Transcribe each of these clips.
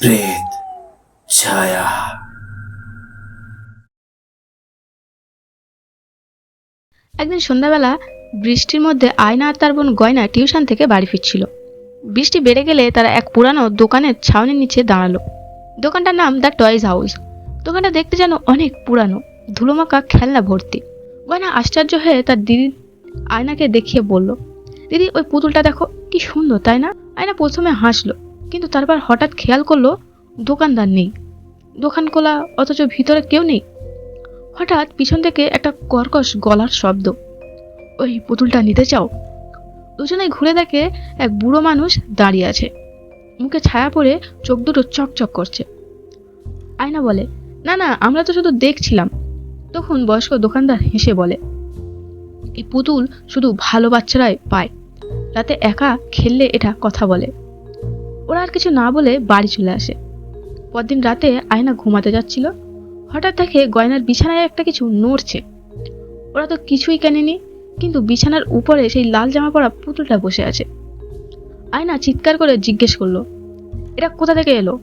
প্রেত ছায়া। একদিন সন্ধ্যাবেলা বৃষ্টির মধ্যে আয়না আর তার বোন গয়না টিউশন থেকে বাড়ি ফিরছিল। বৃষ্টি বেড়ে গেলে তারা এক পুরানো দোকানের ছাউনির নিচে দাঁড়াল। দোকানটার নাম দ্য টয়েজ হাউস। দোকানটা দেখতে যেন অনেক পুরানো ধুলোমাকা খেলনা ভর্তি। গয়না আশ্চর্য হয়ে তার দিদি আয়নাকে দেখিয়ে বলল, দিদি, ওই পুতুলটা দেখো, কি সুন্দর, তাই না? আয়না প্রথমে হাসলো কিন্তু তারপর হঠাৎ খেয়াল করল দোকানদার নেই। দোকান খোলা অথচ ভিতরে কেউ নেই। হঠাৎ পিছন থেকে একটা কর্কশ গলার শব্দ। ওই পুতুলটা নিতে চাও? দুজনেই ঘুরে দেখে এক বুড়ো মানুষ দাঁড়িয়ে আছে। মুখে ছায়া পড়ে চোখ দুটো চকচক করছে। আয়না বলে, না না, আমরা তো শুধু দেখছিলাম। তখন বয়স্ক দোকানদার হেসে বলে, এই পুতুল শুধু ভালো বাচ্চারাই পায়। রাতে একা খেললে এটা কথা বলে। ওরা আর কিছু না বলে বাড়ি চলে আসে। পরদিন রাতে আয়না ঘুমাতে যাচ্ছিল। হঠাৎ দেখে গয়নার বিছানায় একটা কিছু নড়ছে। ওরা তো কিছুই কেনেনি, কিন্তু বিছানার উপরে সেই লাল জামা পরা পুতুলটা বসে আছে। আয়না চিৎকার করে জিজ্ঞেস করল এটা কোথা থেকে এলো?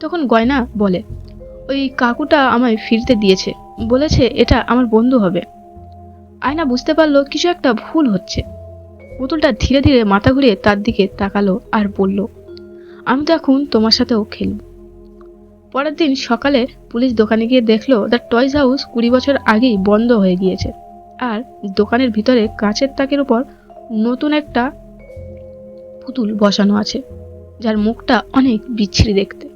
তখন গয়না বলে, ওই কাকুটা আমায় ফিরতে দিয়েছে। বলেছে এটা আমার বন্ধু হবে। আয়না বুঝতে পারল কিছু একটা ভুল হচ্ছে। পুতুলটা ধীরে ধীরে মাথা ঘুরিয়ে তার দিকে তাকালো আর বলল আমি তো এখন তোমার সাথেও খেলব পরের দিন সকালে পুলিশ দোকানে গিয়ে দেখল দ্য টয়েস হাউস কুড়ি বছর আগেই বন্ধ হয়ে গিয়েছে। আর দোকানের ভিতরে কাঁচের তাকের উপর নতুন একটা পুতুল বসানো আছে, যার মুখটা অনেক বিচ্ছিরি দেখতে।